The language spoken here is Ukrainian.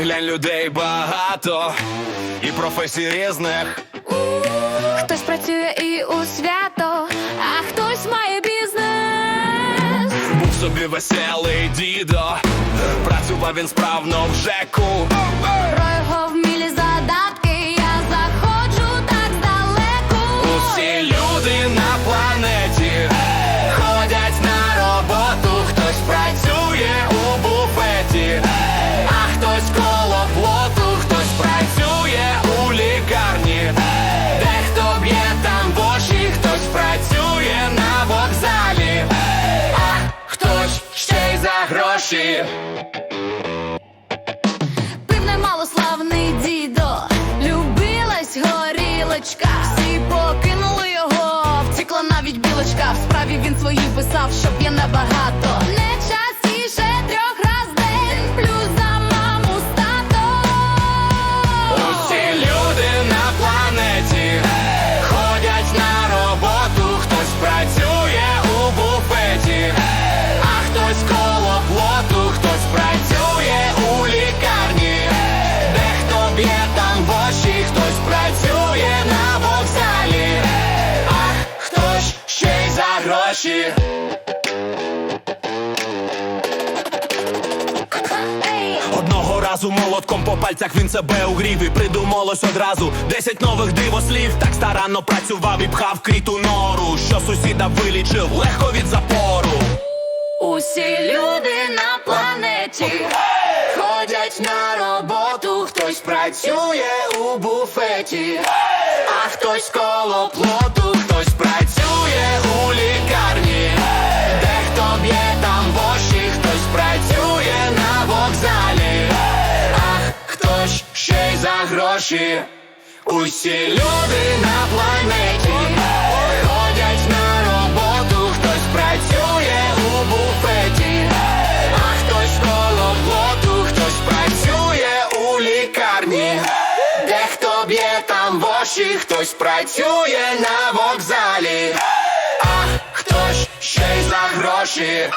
глянь людей багато і професій різних. Хтось працює і у свято, а хтось має бізнес. Був собі веселий дідо, працював він справно в ЖЕКу. Гроші. Пив немалославний дідо, любилась горілочка. Всі покинули його, втікла навіть білочка. В справі він свої писав, щоб я набагато. Гроші. Одного разу молотком по пальцях він себе угрів і придумалось одразу Десять нових дивослів Так старанно працював і пхав кріту нору Що сусіда вилічив легко від запору Усі люди на планеті ходять на роботу, хтось працює у буфеті, А хтось коло плоту, й гроші. Усі люди на планеті. Ходять на роботу, хтось працює у буфеті, хтось коло плоту, хтось працює у лікарні, дехто б'є там в очі, хтось працює на вокзалі, а хтось ще й за гроші.